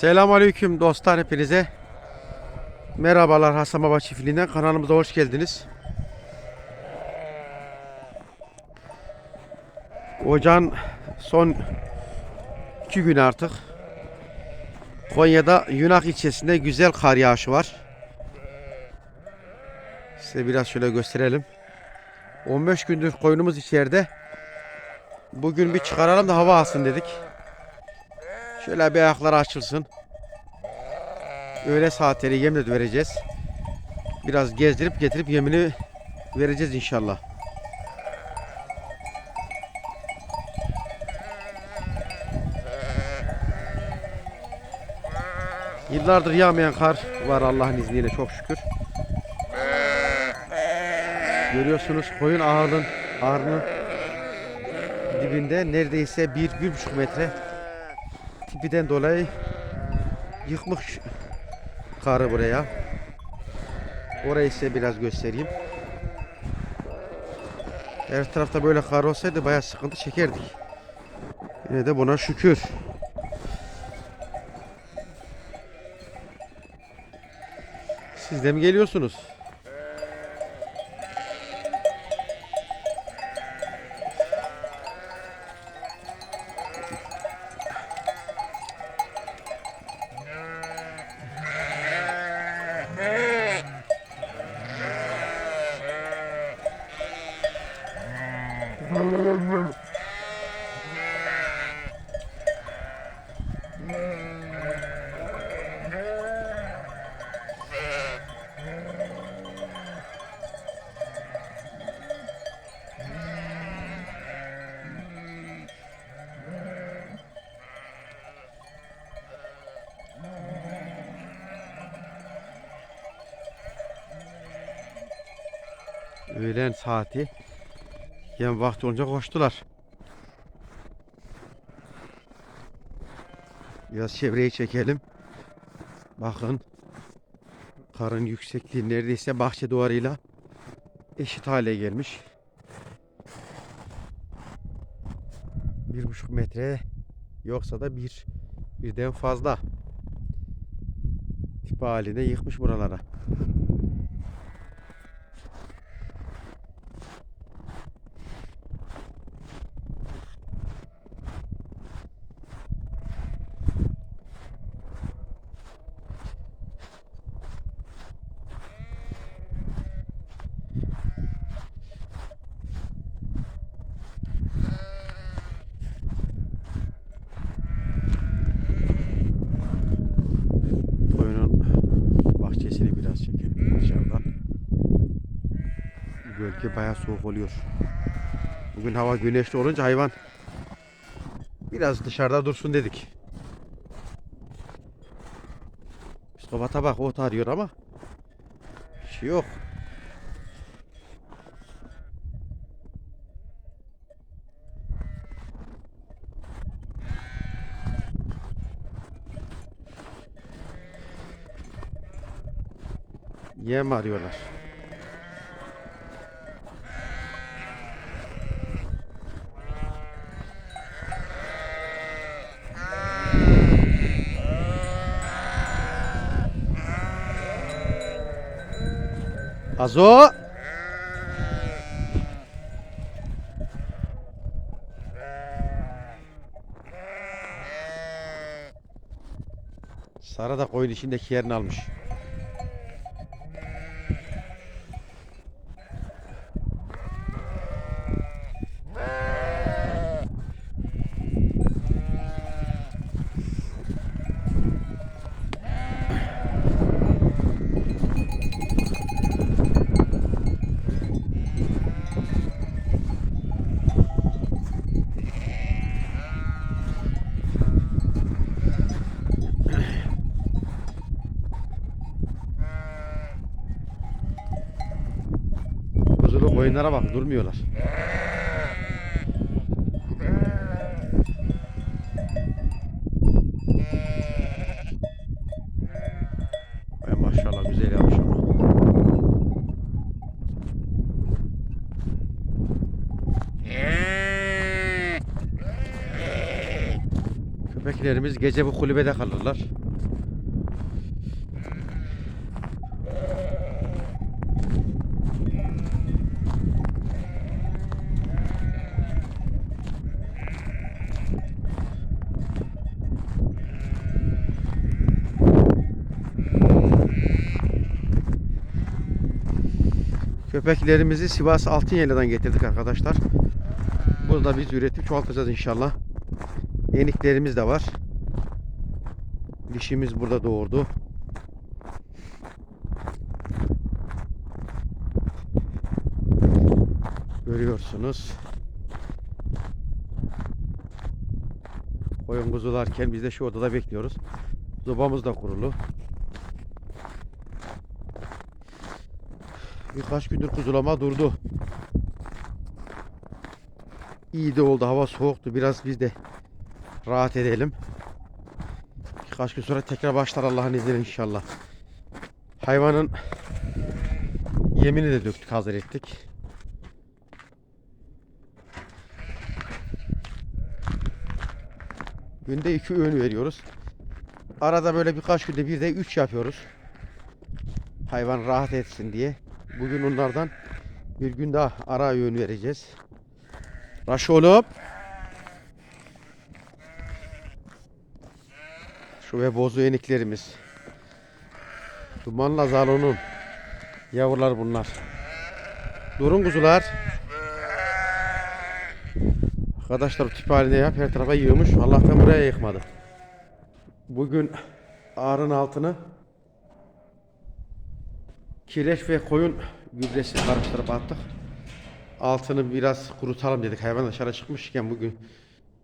Selamünaleyküm dostlar hepinize. Merhabalar Hasan Baba Çiftliği'nden kanalımıza hoş geldiniz. Ocağın son iki gün artık. Konya'da Yunak ilçesinde güzel kar yağışı var. Size biraz şöyle gösterelim. 15 gündür koyunumuz içeride. Bugün bir çıkaralım da hava alsın dedik. Şöyle bir ayakları açılsın. Öğle saatleri yem de vereceğiz. Biraz gezdirip getirip yemini vereceğiz inşallah. Yıllardır yağmayan kar var Allah'ın izniyle çok şükür. Görüyorsunuz koyun ağırlığın ağırlığın dibinde neredeyse bir, bir buçuk metre tipiden dolayı yıkmış karı buraya. Orayı size biraz göstereyim. Her tarafta böyle kar olsaydı bayağı sıkıntı çekerdik. Yine de buna şükür. Siz de mi geliyorsunuz? Öğlen saati. Yem vakti olunca koştular. Biraz çevreyi çekelim. Bakın. Karın yüksekliği neredeyse bahçe duvarıyla eşit hale gelmiş. Bir buçuk metre yoksa da bir birden fazla tip halinde yıkmış buralara. Koyunun bahçesini biraz çekelim dışarıdan. Gölge bayağı soğuk oluyor. Bugün hava güneşli olunca hayvan biraz dışarıda dursun dedik. Psikopata bak ot arıyor ama şey yok. Yem arıyorlar. Azo! Sara da koyun içindeki yerini almış. Koyunlara bak durmuyorlar. Maşallah güzel ama. Köpeklerimiz gece bu kulübede kalırlar. Köpeklerimizi Sivas Altınyaylı'dan getirdik arkadaşlar. Bunu da biz üretip çoğaltacağız inşallah. Yeniklerimiz de var. Dişimiz burada doğurdu. Görüyorsunuz. Koyun kuzularken biz de şu odada bekliyoruz. Zobamız da kurulu. Birkaç gündür kuzulama durdu. İyi de oldu. Hava soğuktu. Biraz biz de rahat edelim. Birkaç gün sonra tekrar başlar Allah'ın izniyle inşallah. Hayvanın yemini de döktük, hazır ettik. Günde iki öğün veriyoruz. Arada böyle birkaç günde bir de üç yapıyoruz. Hayvan rahat etsin diye. Bugün onlardan bir gün daha ara öğün vereceğiz. Raş oğlum. Şu ve bozu eniklerimiz. Dumanla zalonun. Yavrular bunlar. Durun kuzular. Arkadaşlar tip halinde yap. Her tarafa yığmış. Allah'tan buraya yıkmadı. Bugün ağrın altını kireç ve koyun gübresi karıştırıp attık. Altını biraz kurutalım dedik. Hayvan dışarı çıkmışken bugün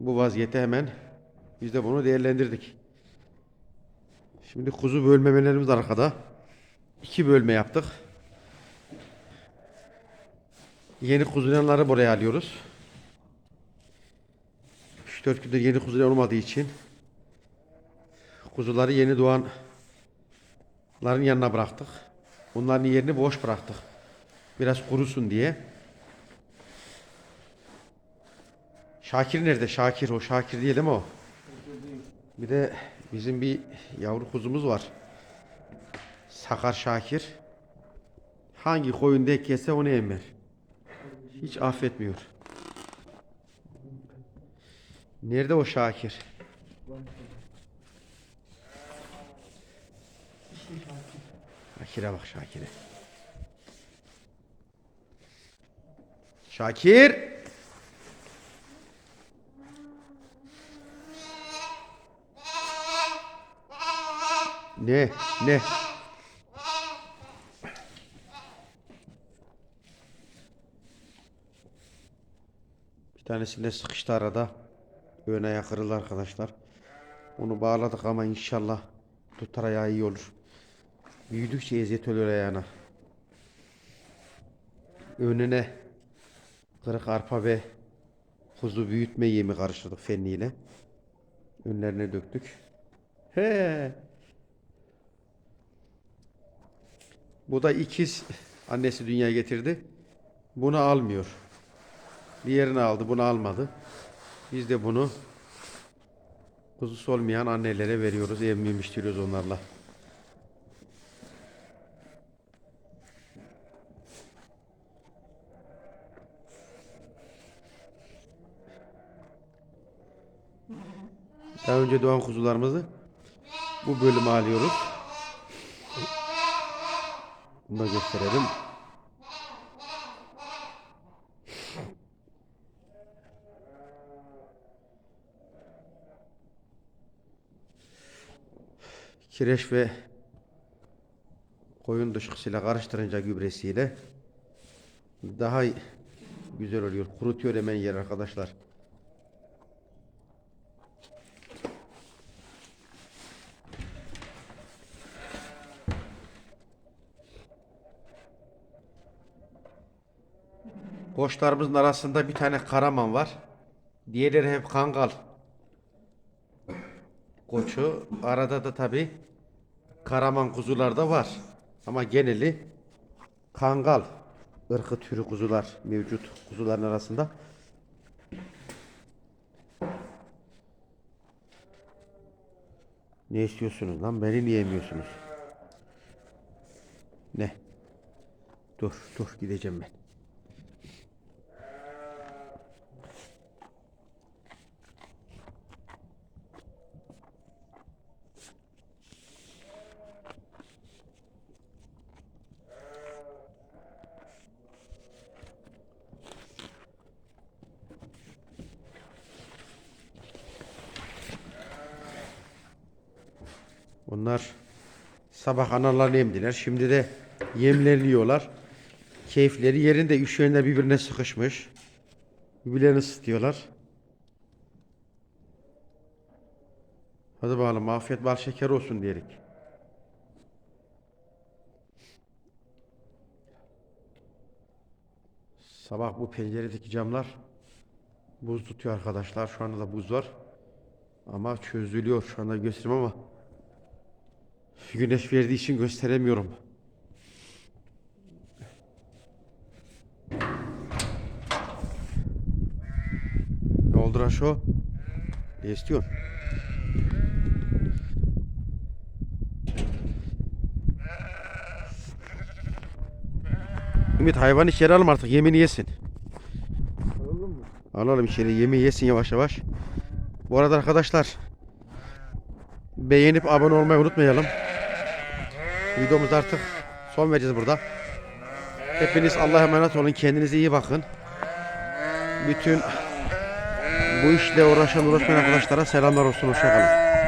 bu vaziyette hemen biz de bunu değerlendirdik. Şimdi kuzu bölmemelerimiz arkada. İki bölme yaptık. Yeni kuzulanları buraya alıyoruz. 3-4 gündür yeni kuzular olmadığı için kuzuları yeni doğanların yanına bıraktık. Bunların yerini boş bıraktık. Biraz kurusun diye. Şakir nerede? Şakir o. Şakir değil mi o? Bir de bizim bir yavru kuzumuz var. Sakar Şakir. Hangi koyun denk gelse onu emer. Hiç affetmiyor. Nerede o Şakir? Şakir'e bak Şakir'e. Şakir! Ne? Ne? Bir tanesinde sıkıştı arada. Ön ayağı kırıldı arkadaşlar. Onu bağladık ama inşallah tutar ayağı iyi olur. Büyüdükçe eziyet oluyor ayağına. Önüne kırık arpa ve kuzu büyütme yemi karıştırdık fenliyle. Önlerine döktük. He. Bu da ikiz annesi dünyaya getirdi. Bunu almıyor. Diğerini aldı, bunu almadı. Biz de bunu kuzusu olmayan annelere veriyoruz, emmiştiriyoruz onlarla. Daha önce doğan kuzularımızı bu bölüme alıyoruz. Bunu da gösterelim. Kireç ve koyun dışkısıyla karıştırınca gübresiyle daha güzel oluyor. Kurutuyor hemen yer arkadaşlar. Koçlarımızın arasında bir tane karaman var. Diğerleri hep kangal. Koçu. Arada da tabi karaman kuzular da var. Ama geneli kangal ırkı türü kuzular mevcut kuzuların arasında. Ne istiyorsunuz lan? Beni niye yemiyorsunuz? Ne? Dur, dur gideceğim ben. Onlar sabah analarını emdiler. Şimdi de yemlerini yiyorlar. Keyifleri yerinde. Üşüyenler birbirine sıkışmış. Birbirlerini ısıtıyorlar. Hadi bakalım afiyet bal şeker olsun diyerek. Sabah bu penceredeki camlar buz tutuyor arkadaşlar. Şu anda da buz var. Ama çözülüyor. Şu anda göstereyim ama güneş verdiği için gösteremiyorum. Ne oldu Raşo? Ne istiyorsun? Ümit hayvanı içeri alma artık yemini yesin. Alalım içeri yemeği yesin yavaş yavaş. Bu arada arkadaşlar beğenip abone olmayı unutmayalım. Videomuz artık son vereceğiz burada. Hepiniz Allah'a emanet olun. Kendinize iyi bakın. Bütün bu işle uğraşan uğraşmayan arkadaşlara selamlar olsun. Hoşçakalın.